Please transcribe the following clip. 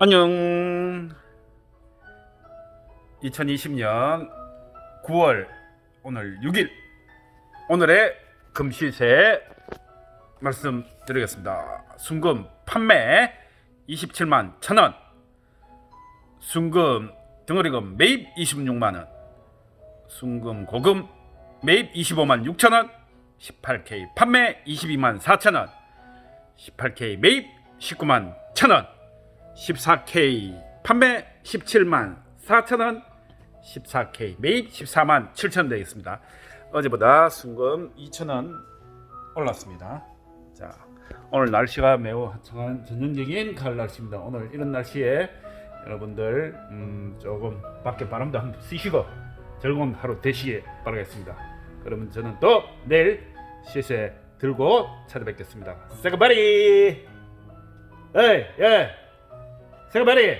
안녕. 2020년 9월 오늘 6일. 오늘의 금시세 말씀드리겠습니다. 순금 판매 27만 1천원. 순금 덩어리금 매입 26만 원. 순금 고금 매입 25만 6천 원. 18K 판매 22만 4천 원. 18K 매입 19만 1천 원 14K 판매 17만 4천 원 14K 매입 14만 7천 원 되겠습니다. 어제보다 순금 2천 원 올랐습니다. 자 오늘 날씨가 매우 화창한 전형적인 가을 날씨입니다. 오늘 이런 날씨에 여러분들 음, 조금 밖에 바람도 한번 쐬시고 즐거운 하루 되시길 바라겠습니다. 그러면 저는 또 내일 시세 들고 찾아뵙겠습니다. 세그바리 에이 예 세그바리